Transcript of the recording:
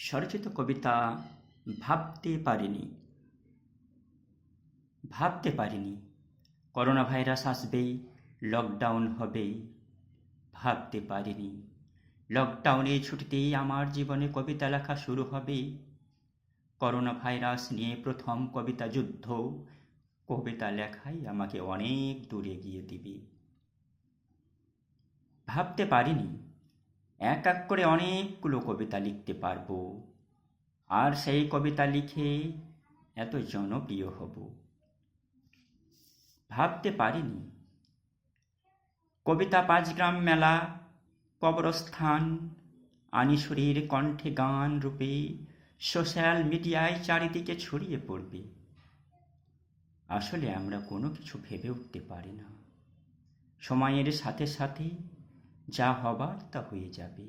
স্বরচিত কবিতা ভাবতে পারিনি। ভাবতে পারিনি। করোনা ভাইরাস আসবেই লকডাউন হবেই। ভাবতে পারিনি। লকডাউনের ছুটিতেই আমার জীবনে কবিতা লেখা শুরু হবে। করোনা ভাইরাস নিয়ে প্রথম কবিতা যুদ্ধ। কবিতা লেখাই আমাকে অনেক দূরে গিয়ে দিবে। ভাবতে পারিনি। এক এক করে অনেকগুলো কবিতা লিখতে পারব। আর সেই কবিতা লিখে এত জনপ্রিয় হব। ভাবতে পারিনি। কবিতা পাঁচগ্রাম মেলা, কবরস্থান, আনিসুরির কণ্ঠে গান রূপে, সোশ্যাল মিডিয়ায় চারিদিকে ছড়িয়ে পড়বে। আসলে আমরা কোনো কিছু ভেবে উঠতে পারি না। সময়ের সাথে সাথে যা হবার তা হয়ে যাবে।